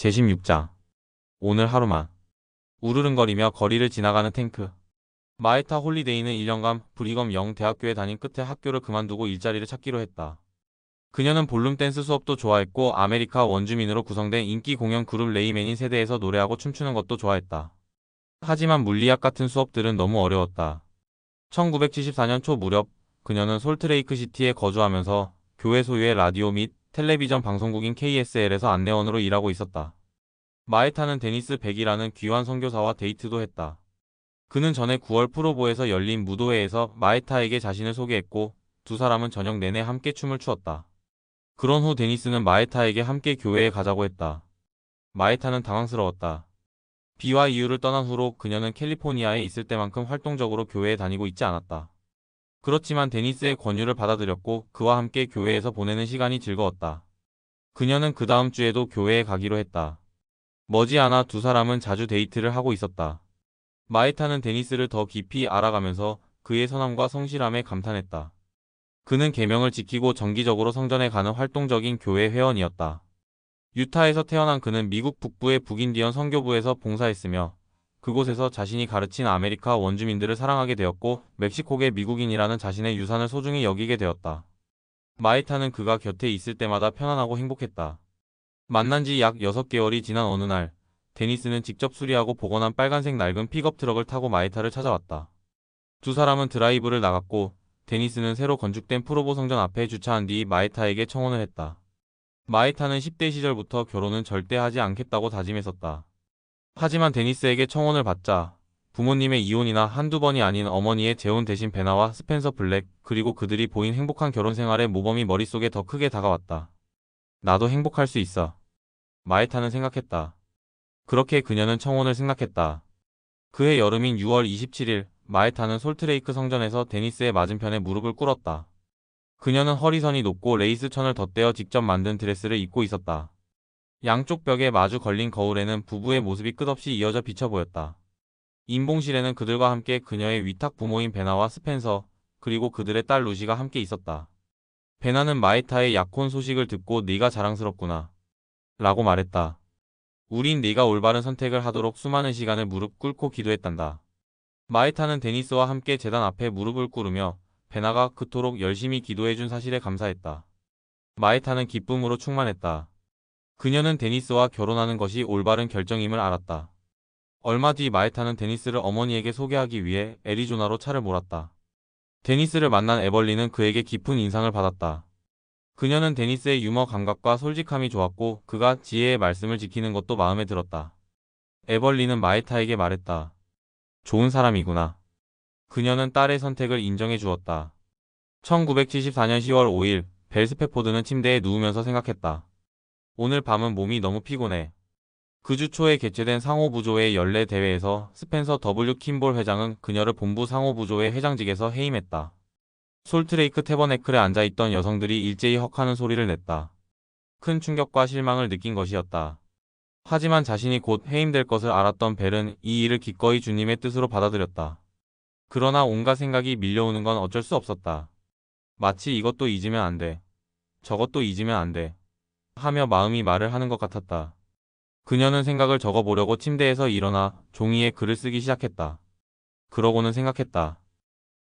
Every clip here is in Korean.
제16장 오늘 하루만 우르릉거리며 거리를 지나가는 탱크 마에타 홀리데이는 1년간 브리검 영 대학교에 다닌 끝에 학교를 그만두고 일자리를 찾기로 했다. 그녀는 볼룸 댄스 수업도 좋아했고 아메리카 원주민으로 구성된 인기 공연 그룹 레이맨인 세대에서 노래하고 춤추는 것도 좋아했다. 하지만 물리학 같은 수업들은 너무 어려웠다. 1974년 초 무렵 그녀는 솔트레이크 시티에 거주하면서 교회 소유의 라디오 및 텔레비전 방송국인 KSL에서 안내원으로 일하고 있었다. 마에타는 데니스 백이라는 귀환 선교사와 데이트도 했다. 그는 전에 9월 프로보에서 열린 무도회에서 마에타에게 자신을 소개했고 두 사람은 저녁 내내 함께 춤을 추었다. 그런 후 데니스는 마에타에게 함께 교회에 가자고 했다. 마에타는 당황스러웠다. 비와 이유를 떠난 후로 그녀는 캘리포니아에 있을 때만큼 활동적으로 교회에 다니고 있지 않았다. 그렇지만 데니스의 권유를 받아들였고 그와 함께 교회에서 보내는 시간이 즐거웠다. 그녀는 그 다음 주에도 교회에 가기로 했다. 머지않아 두 사람은 자주 데이트를 하고 있었다. 마에타는 데니스를 더 깊이 알아가면서 그의 선함과 성실함에 감탄했다. 그는 계명을 지키고 정기적으로 성전에 가는 활동적인 교회 회원이었다. 유타에서 태어난 그는 미국 북부의 북인디언 선교부에서 봉사했으며 그곳에서 자신이 가르친 아메리카 원주민들을 사랑하게 되었고 멕시코계 미국인이라는 자신의 유산을 소중히 여기게 되었다. 마이타는 그가 곁에 있을 때마다 편안하고 행복했다. 만난 지 약 6개월이 지난 어느 날 데니스는 직접 수리하고 복원한 빨간색 낡은 픽업 트럭을 타고 마이타를 찾아왔다. 두 사람은 드라이브를 나갔고 데니스는 새로 건축된 프로보 성전 앞에 주차한 뒤 마이타에게 청혼을 했다. 마이타는 10대 시절부터 결혼은 절대 하지 않겠다고 다짐했었다. 하지만 데니스에게 청혼을 받자 부모님의 이혼이나 한두 번이 아닌 어머니의 재혼 대신 베나와 스펜서 블랙 그리고 그들이 보인 행복한 결혼 생활의 모범이 머릿속에 더 크게 다가왔다. 나도 행복할 수 있어. 마에타는 생각했다. 그렇게 그녀는 청혼을 생각했다. 그해 여름인 6월 27일 마에타는 솔트레이크 성전에서 데니스의 맞은편에 무릎을 꿇었다. 그녀는 허리선이 높고 레이스 천을 덧대어 직접 만든 드레스를 입고 있었다. 양쪽 벽에 마주 걸린 거울에는 부부의 모습이 끝없이 이어져 비쳐 보였다. 인봉실에는 그들과 함께 그녀의 위탁 부모인 베나와 스펜서, 그리고 그들의 딸 루시가 함께 있었다. 베나는 마이타의 약혼 소식을 듣고 네가 자랑스럽구나. 라고 말했다. 우린 네가 올바른 선택을 하도록 수많은 시간을 무릎 꿇고 기도했단다. 마이타는 데니스와 함께 재단 앞에 무릎을 꿇으며 베나가 그토록 열심히 기도해준 사실에 감사했다. 마이타는 기쁨으로 충만했다. 그녀는 데니스와 결혼하는 것이 올바른 결정임을 알았다. 얼마 뒤 마에타는 데니스를 어머니에게 소개하기 위해 애리조나로 차를 몰았다. 데니스를 만난 에벌리는 그에게 깊은 인상을 받았다. 그녀는 데니스의 유머 감각과 솔직함이 좋았고 그가 지혜의 말씀을 지키는 것도 마음에 들었다. 에벌리는 마에타에게 말했다. 좋은 사람이구나. 그녀는 딸의 선택을 인정해 주었다. 1974년 10월 5일 벨스페포드는 침대에 누우면서 생각했다. 오늘 밤은 몸이 너무 피곤해. 그 주 초에 개최된 상호부조의 연례 대회에서 스펜서 W 킴볼 회장은 그녀를 본부 상호부조의 회장직에서 해임했다. 솔트레이크 태버네클에 앉아있던 여성들이 일제히 헉하는 소리를 냈다. 큰 충격과 실망을 느낀 것이었다. 하지만 자신이 곧 해임될 것을 알았던 벨은 이 일을 기꺼이 주님의 뜻으로 받아들였다. 그러나 온갖 생각이 밀려오는 건 어쩔 수 없었다. 마치 이것도 잊으면 안 돼. 저것도 잊으면 안 돼. 하며 마음이 말을 하는 것 같았다. 그녀는 생각을 적어보려고 침대에서 일어나 종이에 글을 쓰기 시작했다. 그러고는 생각했다.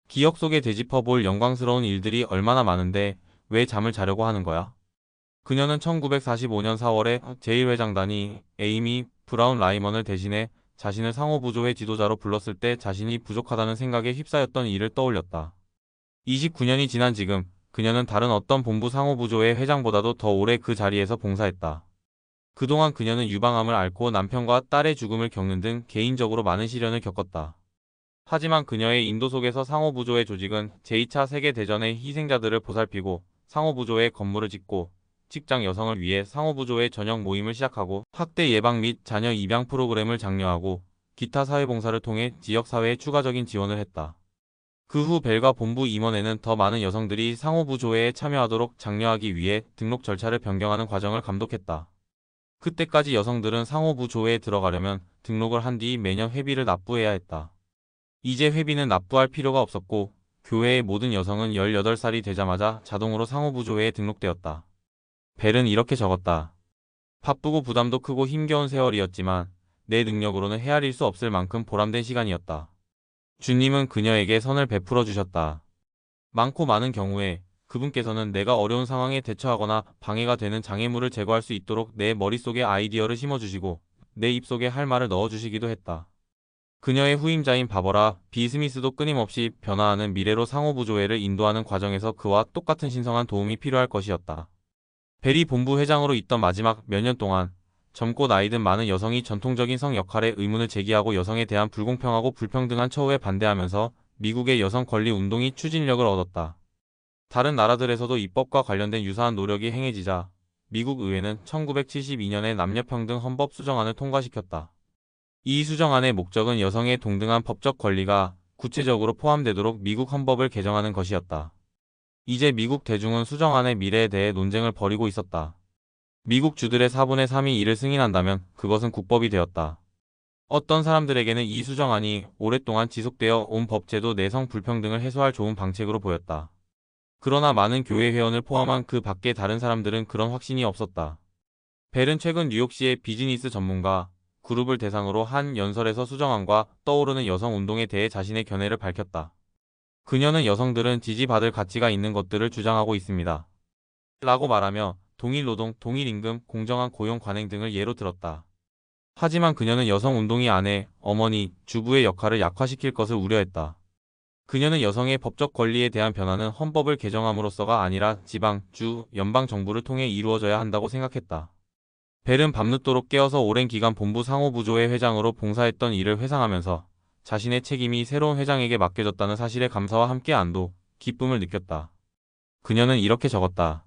기억 속에 되짚어볼 영광스러운 일들이 얼마나 많은데 왜 잠을 자려고 하는 거야? 그녀는 1945년 4월에 제1회장단이 에이미 브라운 라이먼을 대신해 자신을 상호부조회 지도자로 불렀을 때 자신이 부족하다는 생각에 휩싸였던 일을 떠올렸다. 29년이 지난 지금 그녀는 다른 어떤 본부 상호부조의 회장보다도 더 오래 그 자리에서 봉사했다. 그동안 그녀는 유방암을 앓고 남편과 딸의 죽음을 겪는 등 개인적으로 많은 시련을 겪었다. 하지만 그녀의 인도 속에서 상호부조의 조직은 제2차 세계대전의 희생자들을 보살피고 상호부조의 건물을 짓고 직장 여성을 위해 상호부조의 전형 모임을 시작하고 학대 예방 및 자녀 입양 프로그램을 장려하고 기타 사회봉사를 통해 지역사회에 추가적인 지원을 했다. 그 후 벨과 본부 임원에는 더 많은 여성들이 상호부조회에 참여하도록 장려하기 위해 등록 절차를 변경하는 과정을 감독했다. 그때까지 여성들은 상호부조회에 들어가려면 등록을 한 뒤 매년 회비를 납부해야 했다. 이제 회비는 납부할 필요가 없었고 교회의 모든 여성은 18살이 되자마자 자동으로 상호부조회에 등록되었다. 벨은 이렇게 적었다. 바쁘고 부담도 크고 힘겨운 세월이었지만 내 능력으로는 헤아릴 수 없을 만큼 보람된 시간이었다. 주님은 그녀에게 선을 베풀어 주셨다. 많고 많은 경우에 그분께서는 내가 어려운 상황에 대처하거나 방해가 되는 장애물을 제거할 수 있도록 내 머릿속에 아이디어를 심어주시고 내 입속에 할 말을 넣어주시기도 했다. 그녀의 후임자인 바버라 비 스미스도 끊임없이 변화하는 미래로 상호부조회를 인도하는 과정에서 그와 똑같은 신성한 도움이 필요할 것이었다. 베리 본부 회장으로 있던 마지막 몇 년 동안 젊고 나이든 많은 여성이 전통적인 성 역할에 의문을 제기하고 여성에 대한 불공평하고 불평등한 처우에 반대하면서 미국의 여성 권리 운동이 추진력을 얻었다. 다른 나라들에서도 입법과 관련된 유사한 노력이 행해지자 미국 의회는 1972년에 남녀평등 헌법 수정안을 통과시켰다. 이 수정안의 목적은 여성의 동등한 법적 권리가 구체적으로 포함되도록 미국 헌법을 개정하는 것이었다. 이제 미국 대중은 수정안의 미래에 대해 논쟁을 벌이고 있었다. 미국 주들의 4분의 3이 이를 승인한다면 그것은 국법이 되었다. 어떤 사람들에게는 이 수정안이 오랫동안 지속되어 온 법제도 내성 불평등을 해소할 좋은 방책으로 보였다. 그러나 많은 교회 회원을 포함한 그 밖의 다른 사람들은 그런 확신이 없었다. 벨은 최근 뉴욕시의 비즈니스 전문가 그룹을 대상으로 한 연설에서 수정안과 떠오르는 여성 운동에 대해 자신의 견해를 밝혔다. 그녀는 여성들은 지지받을 가치가 있는 것들을 주장하고 있습니다. 라고 말하며 동일 노동, 동일 임금, 공정한 고용 관행 등을 예로 들었다. 하지만 그녀는 여성 운동이 아내, 어머니, 주부의 역할을 약화시킬 것을 우려했다. 그녀는 여성의 법적 권리에 대한 변화는 헌법을 개정함으로써가 아니라 지방, 주, 연방 정부를 통해 이루어져야 한다고 생각했다. 벨은 밤늦도록 깨어서 오랜 기간 본부 상호부조회 회장으로 봉사했던 일을 회상하면서 자신의 책임이 새로운 회장에게 맡겨졌다는 사실에 감사와 함께 안도, 기쁨을 느꼈다. 그녀는 이렇게 적었다.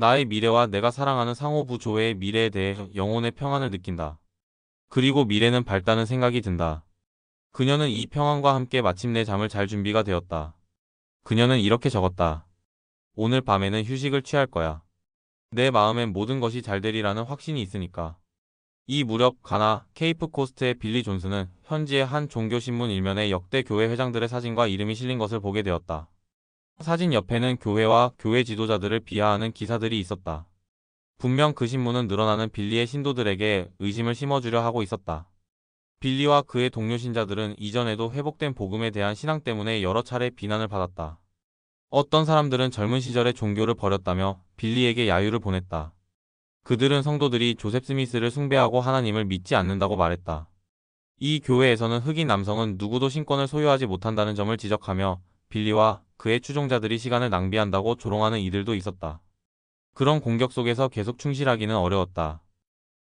나의 미래와 내가 사랑하는 상호부조회의 미래에 대해 영혼의 평안을 느낀다. 그리고 미래는 밝다는 생각이 든다. 그녀는 이 평안과 함께 마침내 잠을 잘 준비가 되었다. 그녀는 이렇게 적었다. 오늘 밤에는 휴식을 취할 거야. 내 마음엔 모든 것이 잘 되리라는 확신이 있으니까. 이 무렵 가나 케이프 코스트의 빌리 존스는 현지의 한 종교신문 일면에 역대 교회 회장들의 사진과 이름이 실린 것을 보게 되었다. 사진 옆에는 교회와 교회 지도자들을 비하하는 기사들이 있었다. 분명 그 신문은 늘어나는 빌리의 신도들에게 의심을 심어주려 하고 있었다. 빌리와 그의 동료 신자들은 이전에도 회복된 복음에 대한 신앙 때문에 여러 차례 비난을 받았다. 어떤 사람들은 젊은 시절에 종교를 버렸다며 빌리에게 야유를 보냈다. 그들은 성도들이 조셉 스미스를 숭배하고 하나님을 믿지 않는다고 말했다. 이 교회에서는 흑인 남성은 누구도 신권을 소유하지 못한다는 점을 지적하며 빌리와 그의 추종자들이 시간을 낭비한다고 조롱하는 이들도 있었다. 그런 공격 속에서 계속 충실하기는 어려웠다.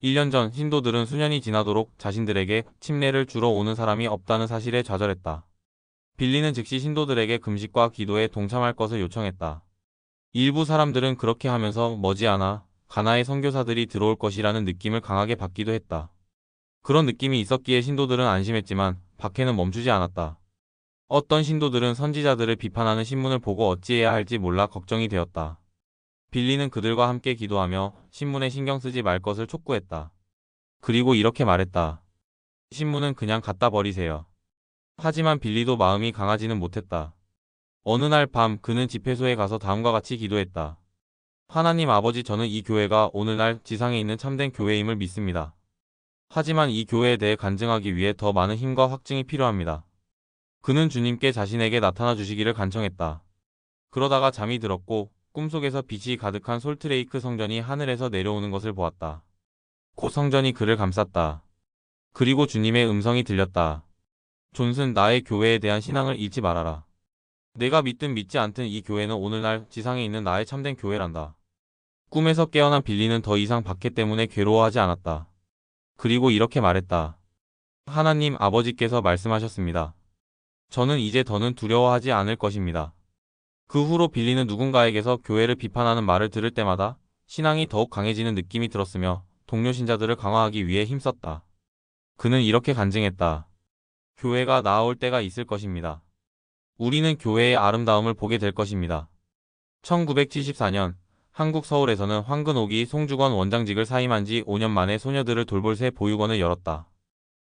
1년 전 신도들은 수년이 지나도록 자신들에게 침례를 주러 오는 사람이 없다는 사실에 좌절했다. 빌리는 즉시 신도들에게 금식과 기도에 동참할 것을 요청했다. 일부 사람들은 그렇게 하면서 머지않아 가나의 선교사들이 들어올 것이라는 느낌을 강하게 받기도 했다. 그런 느낌이 있었기에 신도들은 안심했지만 박해는 멈추지 않았다. 어떤 신도들은 선지자들을 비판하는 신문을 보고 어찌해야 할지 몰라 걱정이 되었다. 빌리는 그들과 함께 기도하며 신문에 신경 쓰지 말 것을 촉구했다. 그리고 이렇게 말했다. 신문은 그냥 갖다 버리세요. 하지만 빌리도 마음이 강하지는 못했다. 어느 날 밤 그는 집회소에 가서 다음과 같이 기도했다. 하나님 아버지 저는 이 교회가 오늘날 지상에 있는 참된 교회임을 믿습니다. 하지만 이 교회에 대해 간증하기 위해 더 많은 힘과 확증이 필요합니다. 그는 주님께 자신에게 나타나 주시기를 간청했다. 그러다가 잠이 들었고 꿈속에서 빛이 가득한 솔트레이크 성전이 하늘에서 내려오는 것을 보았다. 곧 성전이 그를 감쌌다. 그리고 주님의 음성이 들렸다. 존슨 나의 교회에 대한 신앙을 잃지 말아라. 내가 믿든 믿지 않든 이 교회는 오늘날 지상에 있는 나의 참된 교회란다. 꿈에서 깨어난 빌리는 더 이상 박해 때문에 괴로워하지 않았다. 그리고 이렇게 말했다. 하나님 아버지께서 말씀하셨습니다. 저는 이제 더는 두려워하지 않을 것입니다. 그 후로 빌리는 누군가에게서 교회를 비판하는 말을 들을 때마다 신앙이 더욱 강해지는 느낌이 들었으며 동료 신자들을 강화하기 위해 힘썼다. 그는 이렇게 간증했다. 교회가 나아올 때가 있을 것입니다. 우리는 교회의 아름다움을 보게 될 것입니다. 1974년 한국 서울에서는 황근옥이 송주건 원장직을 사임한 지 5년 만에 소녀들을 돌볼 새 보육원을 열었다.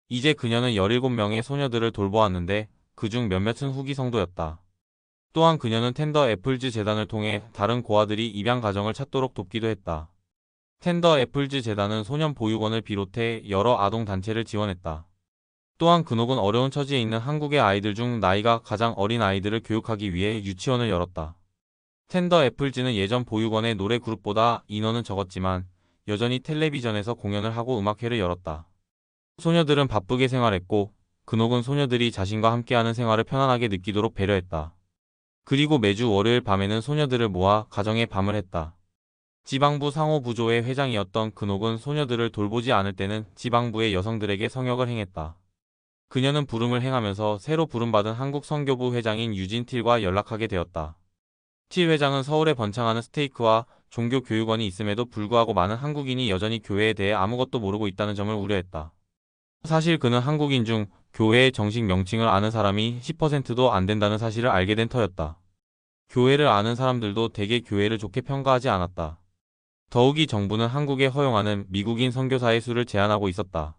이제 그녀는 17명의 소녀들을 돌보았는데 그중 몇몇은 후기 성도였다. 또한 그녀는 텐더 애플즈 재단을 통해 다른 고아들이 입양 가정을 찾도록 돕기도 했다. 텐더 애플즈 재단은 소년 보육원을 비롯해 여러 아동 단체를 지원했다. 또한 근옥은 어려운 처지에 있는 한국의 아이들 중 나이가 가장 어린 아이들을 교육하기 위해 유치원을 열었다. 텐더 애플즈는 예전 보육원의 노래 그룹보다 인원은 적었지만 여전히 텔레비전에서 공연을 하고 음악회를 열었다. 소녀들은 바쁘게 생활했고 근옥은 소녀들이 자신과 함께하는 생활을 편안하게 느끼도록 배려했다. 그리고 매주 월요일 밤에는 소녀들을 모아 가정의 밤을 했다. 지방부 상호부조의 회장이었던 근옥은 소녀들을 돌보지 않을 때는 지방부의 여성들에게 성역을 행했다. 그녀는 부름을 행하면서 새로 부름받은 한국선교부 회장인 유진 틸과 연락하게 되었다. 틸 회장은 서울에 번창하는 스테이크와 종교교육원이 있음에도 불구하고 많은 한국인이 여전히 교회에 대해 아무것도 모르고 있다는 점을 우려했다. 사실 그는 한국인 중 교회의 정식 명칭을 아는 사람이 10%도 안 된다는 사실을 알게 된 터였다. 교회를 아는 사람들도 대개 교회를 좋게 평가하지 않았다. 더욱이 정부는 한국에 허용하는 미국인 선교사의 수를 제한하고 있었다.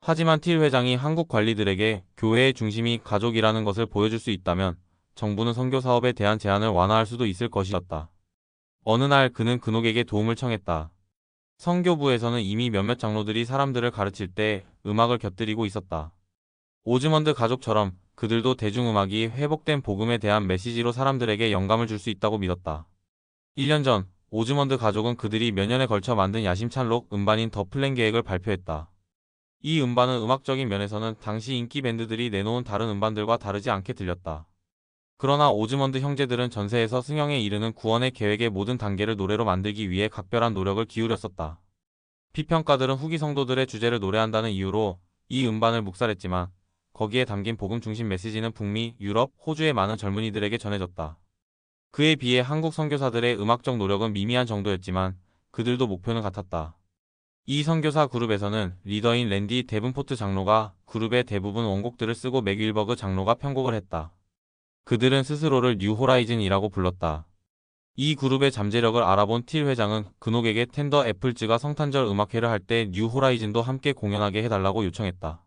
하지만 틸 회장이 한국 관리들에게 교회의 중심이 가족이라는 것을 보여줄 수 있다면 정부는 선교 사업에 대한 제한을 완화할 수도 있을 것이었다. 어느 날 그는 근옥에게 도움을 청했다. 선교부에서는 이미 몇몇 장로들이 사람들을 가르칠 때 음악을 곁들이고 있었다. 오즈먼드 가족처럼 그들도 대중음악이 회복된 복음에 대한 메시지로 사람들에게 영감을 줄 수 있다고 믿었다. 1년 전 오즈먼드 가족은 그들이 몇 년에 걸쳐 만든 야심찬 록 음반인 더 플랜 계획을 발표했다. 이 음반은 음악적인 면에서는 당시 인기 밴드들이 내놓은 다른 음반들과 다르지 않게 들렸다. 그러나 오즈먼드 형제들은 전세에서 승영에 이르는 구원의 계획의 모든 단계를 노래로 만들기 위해 각별한 노력을 기울였었다. 비평가들은 후기 성도들의 주제를 노래한다는 이유로 이 음반을 묵살했지만 거기에 담긴 복음 중심 메시지는 북미, 유럽, 호주의 많은 젊은이들에게 전해졌다. 그에 비해 한국 선교사들의 음악적 노력은 미미한 정도였지만 그들도 목표는 같았다. 이 선교사 그룹에서는 리더인 랜디 데븐포트 장로가 그룹의 대부분 원곡들을 쓰고 맥윌버그 장로가 편곡을 했다. 그들은 스스로를 뉴 호라이즌이라고 불렀다. 이 그룹의 잠재력을 알아본 틸 회장은 근옥에게 텐더 애플즈가 성탄절 음악회를 할 때 뉴 호라이즌도 함께 공연하게 해달라고 요청했다.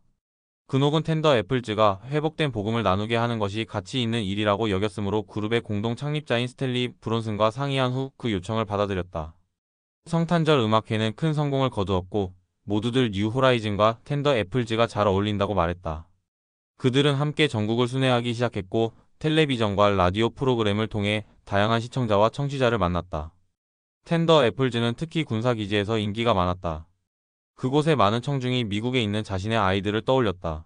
근옥은 텐더 애플즈가 회복된 복음을 나누게 하는 것이 가치 있는 일이라고 여겼으므로 그룹의 공동 창립자인 스텔리 브론슨과 상의한 후 그 요청을 받아들였다. 성탄절 음악회는 큰 성공을 거두었고 모두들 뉴 호라이즌과 텐더 애플즈가 잘 어울린다고 말했다. 그들은 함께 전국을 순회하기 시작했고 텔레비전과 라디오 프로그램을 통해 다양한 시청자와 청취자를 만났다. 텐더 애플즈는 특히 군사기지에서 인기가 많았다. 그곳의 많은 청중이 미국에 있는 자신의 아이들을 떠올렸다.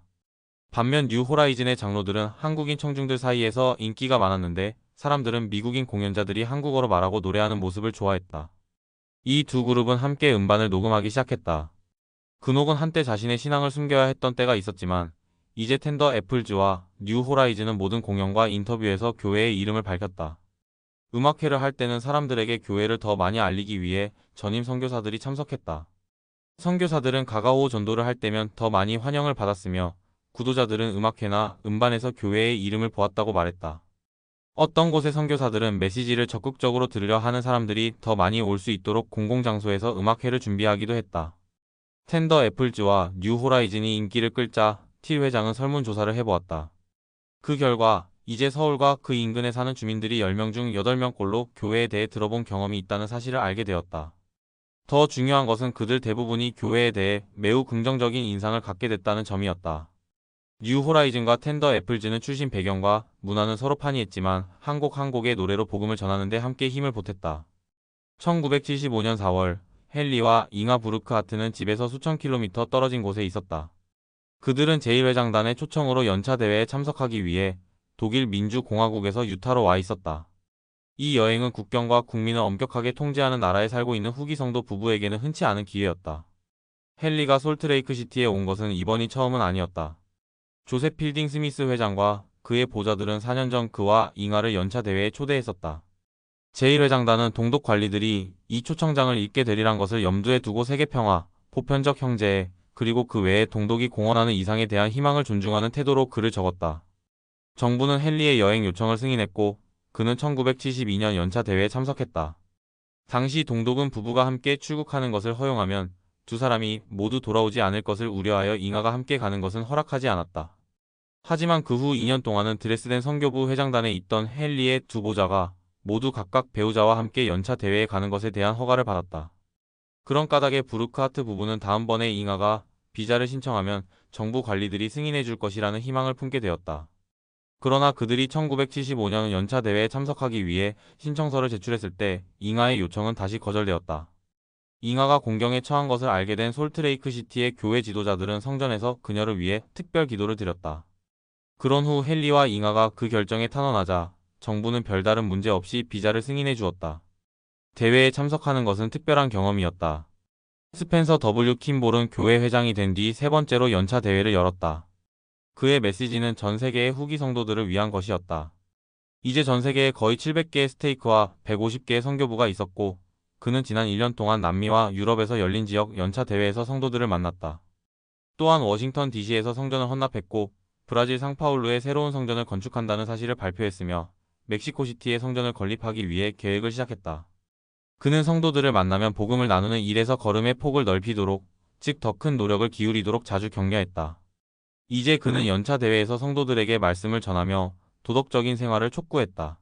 반면 뉴 호라이즌의 장로들은 한국인 청중들 사이에서 인기가 많았는데 사람들은 미국인 공연자들이 한국어로 말하고 노래하는 모습을 좋아했다. 이 두 그룹은 함께 음반을 녹음하기 시작했다. 근옥은 한때 자신의 신앙을 숨겨야 했던 때가 있었지만 이제 텐더 애플즈와 뉴 호라이즌은 모든 공연과 인터뷰에서 교회의 이름을 밝혔다. 음악회를 할 때는 사람들에게 교회를 더 많이 알리기 위해 전임 선교사들이 참석했다. 선교사들은 가가오 전도를 할 때면 더 많이 환영을 받았으며 구도자들은 음악회나 음반에서 교회의 이름을 보았다고 말했다. 어떤 곳의 선교사들은 메시지를 적극적으로 들으려 하는 사람들이 더 많이 올 수 있도록 공공장소에서 음악회를 준비하기도 했다. 텐더 애플즈와 뉴 호라이즌이 인기를 끌자 티 회장은 설문조사를 해보았다. 그 결과 이제 서울과 그 인근에 사는 주민들이 10명 중 8명꼴로 교회에 대해 들어본 경험이 있다는 사실을 알게 되었다. 더 중요한 것은 그들 대부분이 교회에 대해 매우 긍정적인 인상을 갖게 됐다는 점이었다. 뉴 호라이즌과 텐더 애플즈는 출신 배경과 문화는 서로 판이했지만 한 곡 한 곡의 노래로 복음을 전하는데 함께 힘을 보탰다. 1975년 4월 헨리와 잉하 브루크 하트는 집에서 수천 킬로미터 떨어진 곳에 있었다. 그들은 제1회장단의 초청으로 연차 대회에 참석하기 위해 독일 민주공화국에서 유타로 와 있었다. 이 여행은 국경과 국민을 엄격하게 통제하는 나라에 살고 있는 후기 성도 부부에게는 흔치 않은 기회였다. 헨리가 솔트레이크 시티에 온 것은 이번이 처음은 아니었다. 조셉 필딩 스미스 회장과 그의 보좌들은 4년 전 그와 잉하를 연차 대회에 초대했었다. 제1회장단은 동독 관리들이 이 초청장을 읽게 되리란 것을 염두에 두고 세계 평화, 보편적 형제, 그리고 그 외에 동독이 공헌하는 이상에 대한 희망을 존중하는 태도로 글을 적었다. 정부는 헨리의 여행 요청을 승인했고 그는 1972년 연차 대회에 참석했다. 당시 동독은 부부가 함께 출국하는 것을 허용하면 두 사람이 모두 돌아오지 않을 것을 우려하여 잉하가 함께 가는 것은 허락하지 않았다. 하지만 그 후 2년 동안은 드레스덴 선교부 회장단에 있던 헨리의 두 보좌가 모두 각각 배우자와 함께 연차 대회에 가는 것에 대한 허가를 받았다. 그런 까닭에 부르크하트 부부는 다음번에 잉하가 비자를 신청하면 정부 관리들이 승인해 줄 것이라는 희망을 품게 되었다. 그러나 그들이 1975년 연차 대회에 참석하기 위해 신청서를 제출했을 때 잉하의 요청은 다시 거절되었다. 잉하가 공경에 처한 것을 알게 된 솔트레이크 시티의 교회 지도자들은 성전에서 그녀를 위해 특별 기도를 드렸다. 그런 후 헨리와 잉하가 그 결정에 탄원하자 정부는 별다른 문제 없이 비자를 승인해 주었다. 대회에 참석하는 것은 특별한 경험이었다. 스펜서 W. 킴볼은 교회 회장이 된 뒤 세 번째로 연차 대회를 열었다. 그의 메시지는 전 세계의 후기 성도들을 위한 것이었다. 이제 전 세계에 거의 700개의 스테이크와 150개의 선교부가 있었고 그는 지난 1년 동안 남미와 유럽에서 열린 지역 연차 대회에서 성도들을 만났다. 또한 워싱턴 DC에서 성전을 헌납했고 브라질 상파울루에 새로운 성전을 건축한다는 사실을 발표했으며 멕시코시티에 성전을 건립하기 위해 계획을 시작했다. 그는 성도들을 만나면 복음을 나누는 일에서 걸음의 폭을 넓히도록, 즉 더 큰 노력을 기울이도록 자주 격려했다. 이제 그는 연차 대회에서 성도들에게 말씀을 전하며 도덕적인 생활을 촉구했다.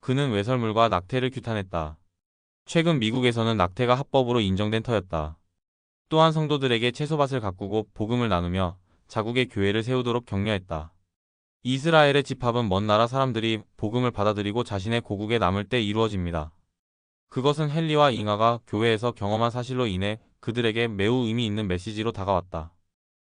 그는 외설물과 낙태를 규탄했다. 최근 미국에서는 낙태가 합법으로 인정된 터였다. 또한 성도들에게 채소밭을 가꾸고 복음을 나누며 자국의 교회를 세우도록 격려했다. 이스라엘의 집합은 먼 나라 사람들이 복음을 받아들이고 자신의 고국에 남을 때 이루어집니다. 그것은 헨리와 잉하가 교회에서 경험한 사실로 인해 그들에게 매우 의미 있는 메시지로 다가왔다.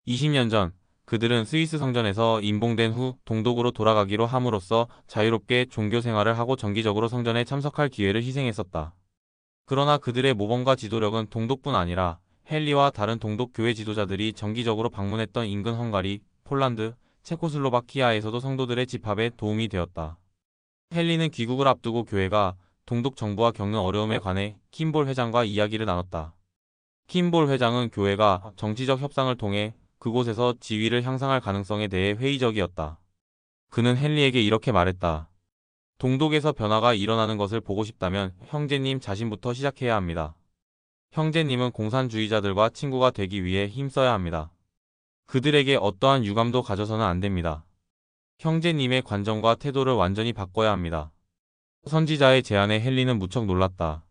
20년 전 그들은 스위스 성전에서 임봉된 후 동독으로 돌아가기로 함으로써 자유롭게 종교 생활을 하고 정기적으로 성전에 참석할 기회를 희생했었다. 그러나 그들의 모범과 지도력은 동독뿐 아니라 헨리와 다른 동독 교회 지도자들이 정기적으로 방문했던 인근 헝가리, 폴란드, 체코슬로바키아에서도 성도들의 집합에 도움이 되었다. 헨리는 귀국을 앞두고 교회가 동독 정부와 겪는 어려움에 관해 킴볼 회장과 이야기를 나눴다. 킴볼 회장은 교회가 정치적 협상을 통해 그곳에서 지위를 향상할 가능성에 대해 회의적이었다. 그는 헨리에게 이렇게 말했다. 동독에서 변화가 일어나는 것을 보고 싶다면 형제님 자신부터 시작해야 합니다. 형제님은 공산주의자들과 친구가 되기 위해 힘써야 합니다. 그들에게 어떠한 유감도 가져서는 안 됩니다. 형제님의 관점과 태도를 완전히 바꿔야 합니다. 선지자의 제안에 헨리는 무척 놀랐다.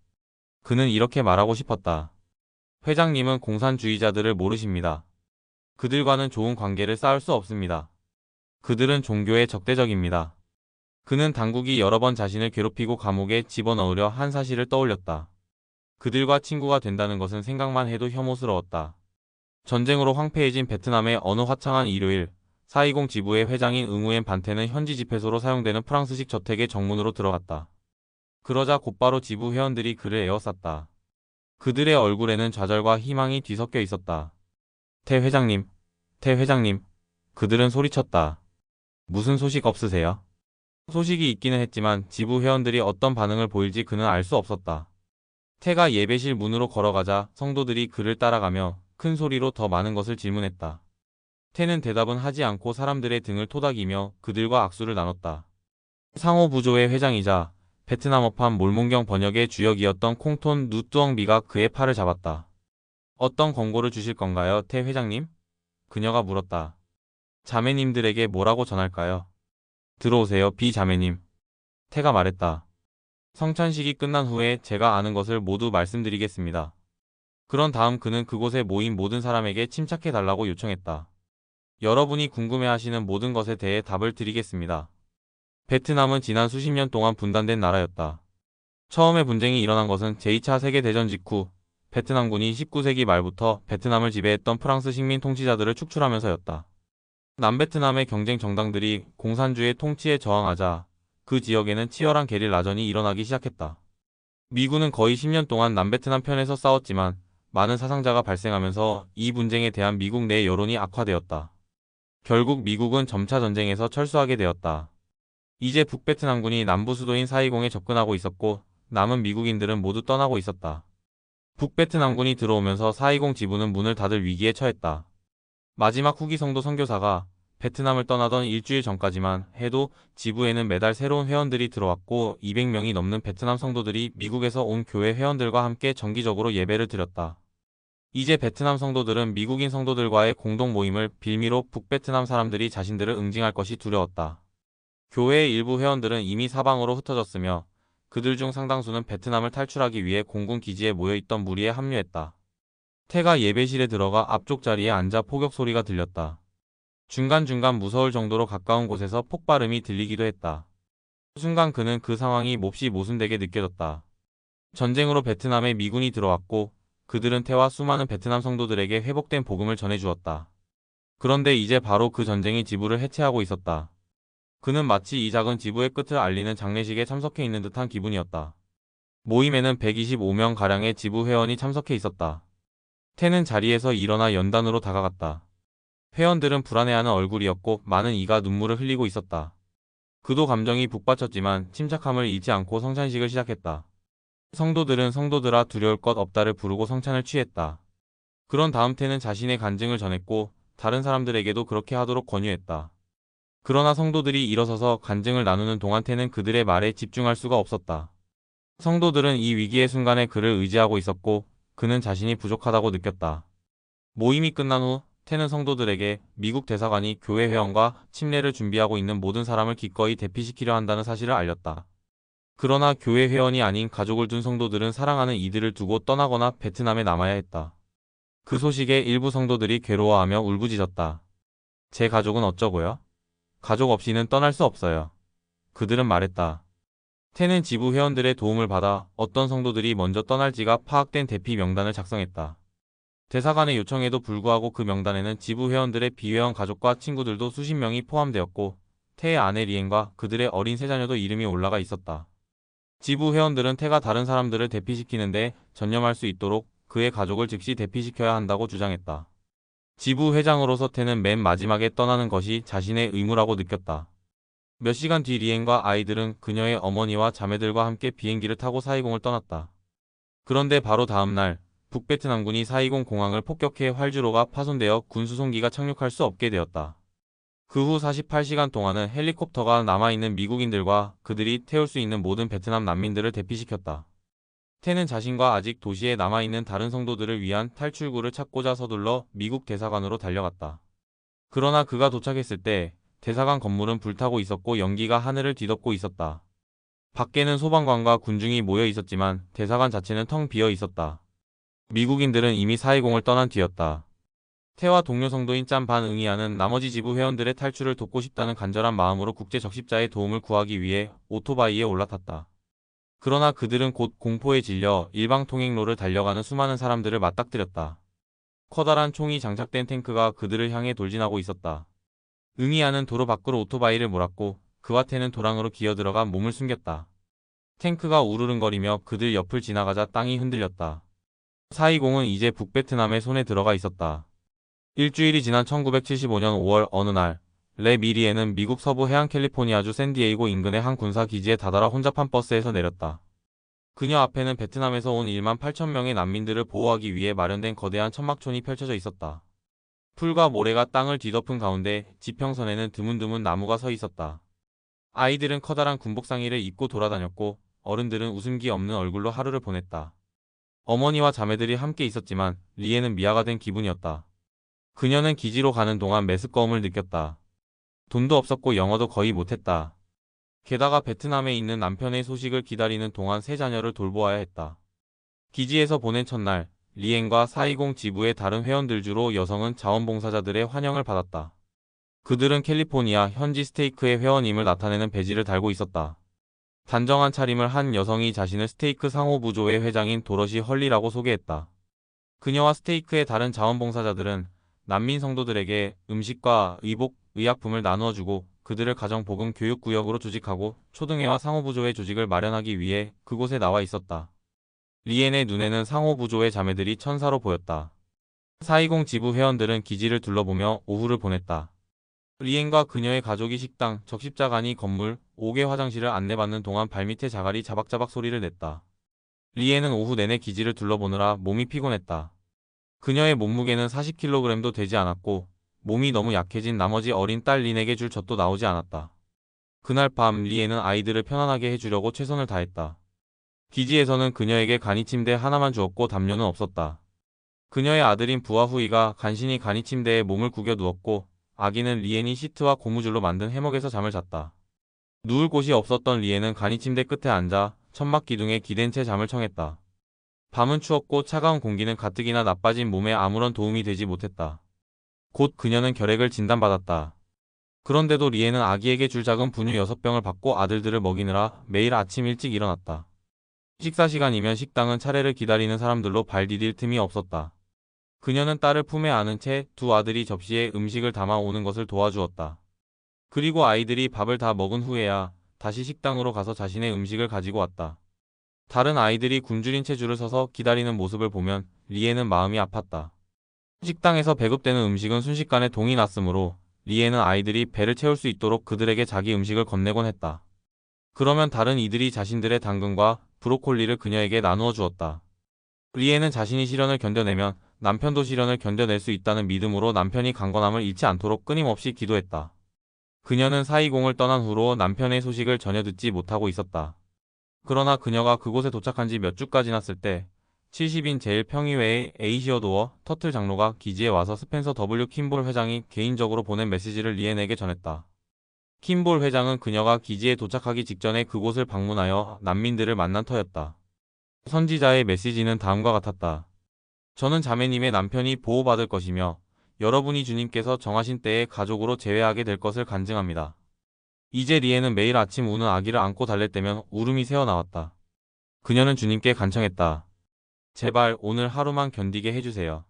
그는 이렇게 말하고 싶었다. 회장님은 공산주의자들을 모르십니다. 그들과는 좋은 관계를 쌓을 수 없습니다. 그들은 종교에 적대적입니다. 그는 당국이 여러 번 자신을 괴롭히고 감옥에 집어넣으려 한 사실을 떠올렸다. 그들과 친구가 된다는 것은 생각만 해도 혐오스러웠다. 전쟁으로 황폐해진 베트남의 어느 화창한 일요일, 420 지부의 회장인 응우엔 반테는 현지 집회소로 사용되는 프랑스식 저택의 정문으로 들어갔다. 그러자 곧바로 지부 회원들이 그를 에워쌌다. 그들의 얼굴에는 좌절과 희망이 뒤섞여 있었다. 태 회장님, 태 회장님. 그들은 소리쳤다. 무슨 소식 없으세요? 소식이 있기는 했지만 지부 회원들이 어떤 반응을 보일지 그는 알 수 없었다. 태가 예배실 문으로 걸어가자 성도들이 그를 따라가며 큰 소리로 더 많은 것을 질문했다. 태는 대답은 하지 않고 사람들의 등을 토닥이며 그들과 악수를 나눴다. 상호 부조의 회장이자 베트남어판 몰몬경 번역의 주역이었던 콩톤 누뚜엉비가 그의 팔을 잡았다. 어떤 권고를 주실 건가요, 태 회장님? 그녀가 물었다. 자매님들에게 뭐라고 전할까요? 들어오세요, 비 자매님. 태가 말했다. 성찬식이 끝난 후에 제가 아는 것을 모두 말씀드리겠습니다. 그런 다음 그는 그곳에 모인 모든 사람에게 침착해 달라고 요청했다. 여러분이 궁금해하시는 모든 것에 대해 답을 드리겠습니다. 베트남은 지난 수십 년 동안 분단된 나라였다. 처음에 분쟁이 일어난 것은 제2차 세계대전 직후 베트남군이 19세기 말부터 베트남을 지배했던 프랑스 식민 통치자들을 축출하면서였다. 남베트남의 경쟁 정당들이 공산주의 통치에 저항하자 그 지역에는 치열한 게릴라전이 일어나기 시작했다. 미군은 거의 10년 동안 남베트남 편에서 싸웠지만 많은 사상자가 발생하면서 이 분쟁에 대한 미국 내 여론이 악화되었다. 결국 미국은 점차 전쟁에서 철수하게 되었다. 이제 북베트남군이 남부 수도인 사이공에 접근하고 있었고 남은 미국인들은 모두 떠나고 있었다. 북베트남군이 들어오면서 사이공 지부는 문을 닫을 위기에 처했다. 마지막 후기 성도 선교사가 베트남을 떠나던 일주일 전까지만 해도 지부에는 매달 새로운 회원들이 들어왔고 200명이 넘는 베트남 성도들이 미국에서 온 교회 회원들과 함께 정기적으로 예배를 드렸다. 이제 베트남 성도들은 미국인 성도들과의 공동 모임을 빌미로 북베트남 사람들이 자신들을 응징할 것이 두려웠다. 교회의 일부 회원들은 이미 사방으로 흩어졌으며 그들 중 상당수는 베트남을 탈출하기 위해 공군 기지에 모여있던 무리에 합류했다. 태가 예배실에 들어가 앞쪽 자리에 앉아 포격 소리가 들렸다. 중간중간 무서울 정도로 가까운 곳에서 폭발음이 들리기도 했다. 순간 그는 그 상황이 몹시 모순되게 느껴졌다. 전쟁으로 베트남에 미군이 들어왔고 그들은 태와 수많은 베트남 성도들에게 회복된 복음을 전해주었다. 그런데 이제 바로 그 전쟁이 지부를 해체하고 있었다. 그는 마치 이 작은 지부의 끝을 알리는 장례식에 참석해 있는 듯한 기분이었다. 모임에는 125명가량의 지부 회원이 참석해 있었다. 태는 자리에서 일어나 연단으로 다가갔다. 회원들은 불안해하는 얼굴이었고 많은 이가 눈물을 흘리고 있었다. 그도 감정이 북받쳤지만 침착함을 잃지 않고 성찬식을 시작했다. 성도들은 성도들아 두려울 것 없다를 부르고 성찬을 취했다. 그런 다음 태는 자신의 간증을 전했고 다른 사람들에게도 그렇게 하도록 권유했다. 그러나 성도들이 일어서서 간증을 나누는 동안 태는 그들의 말에 집중할 수가 없었다. 성도들은 이 위기의 순간에 그를 의지하고 있었고 그는 자신이 부족하다고 느꼈다. 모임이 끝난 후 태는 성도들에게 미국 대사관이 교회 회원과 침례를 준비하고 있는 모든 사람을 기꺼이 대피시키려 한다는 사실을 알렸다. 그러나 교회 회원이 아닌 가족을 둔 성도들은 사랑하는 이들을 두고 떠나거나 베트남에 남아야 했다. 그 소식에 일부 성도들이 괴로워하며 울부짖었다. 제 가족은 어쩌고요? 가족 없이는 떠날 수 없어요. 그들은 말했다. 태는 지부 회원들의 도움을 받아 어떤 성도들이 먼저 떠날지가 파악된 대피 명단을 작성했다. 대사관의 요청에도 불구하고 그 명단에는 지부 회원들의 비회원 가족과 친구들도 수십 명이 포함되었고 태의 아내 리엔과 그들의 어린 세 자녀도 이름이 올라가 있었다. 지부 회원들은 태가 다른 사람들을 대피시키는데 전념할 수 있도록 그의 가족을 즉시 대피시켜야 한다고 주장했다. 지부 회장으로서 태는 맨 마지막에 떠나는 것이 자신의 의무라고 느꼈다. 몇 시간 뒤 리엔과 아이들은 그녀의 어머니와 자매들과 함께 비행기를 타고 사이공을 떠났다. 그런데 바로 다음 날 북베트남군이 사이공 공항을 폭격해 활주로가 파손되어 군수송기가 착륙할 수 없게 되었다. 그 후 48시간 동안은 헬리콥터가 남아있는 미국인들과 그들이 태울 수 있는 모든 베트남 난민들을 대피시켰다. 태는 자신과 아직 도시에 남아있는 다른 성도들을 위한 탈출구를 찾고자 서둘러 미국 대사관으로 달려갔다. 그러나 그가 도착했을 때 대사관 건물은 불타고 있었고 연기가 하늘을 뒤덮고 있었다. 밖에는 소방관과 군중이 모여 있었지만 대사관 자체는 텅 비어 있었다. 미국인들은 이미 사이공을 떠난 뒤였다. 태와 동료 성도인 짬 반 응이하는 나머지 지부 회원들의 탈출을 돕고 싶다는 간절한 마음으로 국제 적십자의 도움을 구하기 위해 오토바이에 올라탔다. 그러나 그들은 곧 공포에 질려 일방 통행로를 달려가는 수많은 사람들을 맞닥뜨렸다. 커다란 총이 장착된 탱크가 그들을 향해 돌진하고 있었다. 응이하는 도로 밖으로 오토바이를 몰았고 그와 태는 도랑으로 기어들어가 몸을 숨겼다. 탱크가 우르릉거리며 그들 옆을 지나가자 땅이 흔들렸다. 사이공은 이제 북베트남의 손에 들어가 있었다. 일주일이 지난 1975년 5월 어느 날, 레 미리에는 미국 서부 해안 캘리포니아주 샌디에이고 인근의 한 군사 기지에 다다라 혼잡한 버스에서 내렸다. 그녀 앞에는 베트남에서 온 1만 8천 명의 난민들을 보호하기 위해 마련된 거대한 천막촌이 펼쳐져 있었다. 풀과 모래가 땅을 뒤덮은 가운데 지평선에는 드문드문 나무가 서 있었다. 아이들은 커다란 군복 상의를 입고 돌아다녔고 어른들은 웃음기 없는 얼굴로 하루를 보냈다. 어머니와 자매들이 함께 있었지만 리에는 미아가 된 기분이었다. 그녀는 기지로 가는 동안 메스꺼움을 느꼈다. 돈도 없었고 영어도 거의 못했다. 게다가 베트남에 있는 남편의 소식을 기다리는 동안 세 자녀를 돌보아야 했다. 기지에서 보낸 첫날, 리엔과 사이공 지부의 다른 회원들 주로 여성은 자원봉사자들의 환영을 받았다. 그들은 캘리포니아 현지 스테이크의 회원임을 나타내는 배지를 달고 있었다. 단정한 차림을 한 여성이 자신을 스테이크 상호부조의 회장인 도러시 헐리라고 소개했다. 그녀와 스테이크의 다른 자원봉사자들은 난민 성도들에게 음식과 의복, 의약품을 나누어 주고 그들을 가정복음 교육구역으로 조직하고 초등회와 상호부조의 조직을 마련하기 위해 그곳에 나와 있었다. 리엔의 눈에는 상호부조의 자매들이 천사로 보였다. 사이공 지부 회원들은 기지를 둘러보며 오후를 보냈다. 리엔과 그녀의 가족이 식당, 적십자가니 건물, 5개 화장실을 안내받는 동안 발밑에 자갈이 자박자박 소리를 냈다. 리엔은 오후 내내 기지를 둘러보느라 몸이 피곤했다. 그녀의 몸무게는 40kg도 되지 않았고 몸이 너무 약해진 나머지 어린 딸 린에게 줄 젖도 나오지 않았다. 그날 밤 리에는 아이들을 편안하게 해주려고 최선을 다했다. 기지에서는 그녀에게 간이 침대 하나만 주었고 담요는 없었다. 그녀의 아들인 부하 후이가 간신히 간이 침대에 몸을 구겨 누웠고 아기는 리엔이 시트와 고무줄로 만든 해먹에서 잠을 잤다. 누울 곳이 없었던 리엔은 간이 침대 끝에 앉아 천막 기둥에 기댄 채 잠을 청했다. 밤은 추웠고 차가운 공기는 가뜩이나 나빠진 몸에 아무런 도움이 되지 못했다. 곧 그녀는 결핵을 진단받았다. 그런데도 리에는 아기에게 줄 작은 분유 6병을 받고 아들들을 먹이느라 매일 아침 일찍 일어났다. 식사 시간이면 식당은 차례를 기다리는 사람들로 발 디딜 틈이 없었다. 그녀는 딸을 품에 안은 채 두 아들이 접시에 음식을 담아 오는 것을 도와주었다. 그리고 아이들이 밥을 다 먹은 후에야 다시 식당으로 가서 자신의 음식을 가지고 왔다. 다른 아이들이 굶주린 채 줄을 서서 기다리는 모습을 보면 리에는 마음이 아팠다. 식당에서 배급되는 음식은 순식간에 동이 났으므로 리에는 아이들이 배를 채울 수 있도록 그들에게 자기 음식을 건네곤 했다. 그러면 다른 이들이 자신들의 당근과 브로콜리를 그녀에게 나누어 주었다. 리에는 자신이 시련을 견뎌내면 남편도 시련을 견뎌낼 수 있다는 믿음으로 남편이 강건함을 잃지 않도록 끊임없이 기도했다. 그녀는 사이공을 떠난 후로 남편의 소식을 전혀 듣지 못하고 있었다. 그러나 그녀가 그곳에 도착한 지 몇 주가 지났을 때 70인 제일 평의회의 에이시어 도어 터틀 장로가 기지에 와서 스펜서 W 킴볼 회장이 개인적으로 보낸 메시지를 리엔에게 전했다. 킴볼 회장은 그녀가 기지에 도착하기 직전에 그곳을 방문하여 난민들을 만난 터였다. 선지자의 메시지는 다음과 같았다. 저는 자매님의 남편이 보호받을 것이며 여러분이 주님께서 정하신 때에 가족으로 재회하게 될 것을 간증합니다. 이제 리에는 매일 아침 우는 아기를 안고 달랠 때면 울음이 새어나왔다. 그녀는 주님께 간청했다. 제발 오늘 하루만 견디게 해주세요.